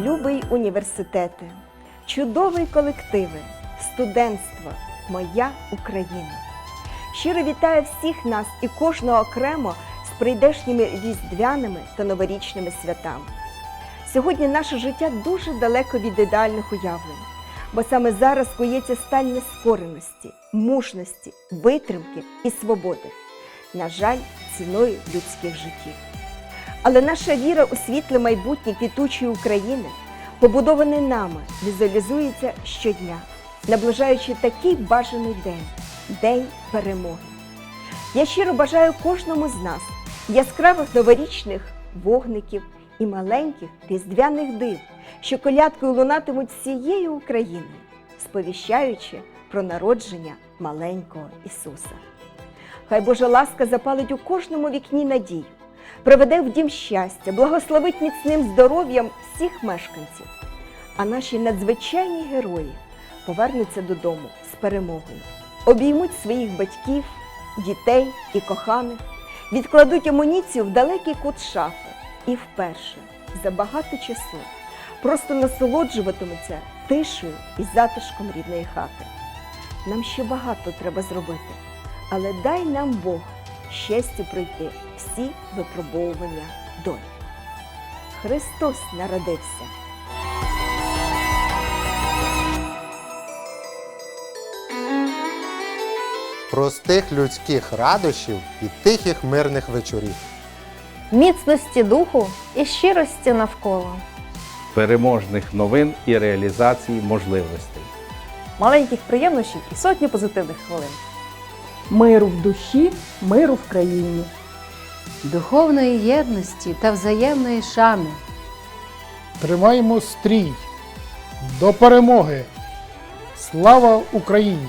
любий університете, чудовий колективи, студентство, моя Україна. Щиро вітаю всіх нас і кожного окремо з прийдешніми різдвяними та новорічними святами. Сьогодні наше життя дуже далеко від ідеальних уявлень, бо саме зараз кується сталь нескореності, мужності, витримки і свободи. На жаль, ціною людських життів. Але наша віра у світле майбутнє квітучої України, побудоване нами, візуалізується щодня, наближаючи такий бажаний день день перемоги. Я щиро бажаю кожному з нас яскравих новорічних вогників і маленьких різдвяних див, що колядкою лунатимуть всією Україною, сповіщаючи про народження маленького Ісуса. Хай Божа ласка запалить у кожному вікні надію, приведе в дім щастя, благословить міцним здоров'ям всіх мешканців. А наші надзвичайні герої повернуться додому з перемогою, обіймуть своїх батьків, дітей і коханих, відкладуть амуніцію в далекий кут шафи і вперше за багато часу просто насолоджуватимуться тишею і затишком рідної хати. Нам ще багато треба зробити, але дай нам Бог щастю пройти всі випробовування долі. Христос народився. простих людських радощів і тихих мирних вечорів. міцності духу і щирості навколо, переможних новин і реалізації можливостей. маленьких приємнощів і сотні позитивних хвилин. Миру в душі, миру в країні. духовної єдності та взаємної шани. Тримаємо стрій до перемоги. Слава Україні!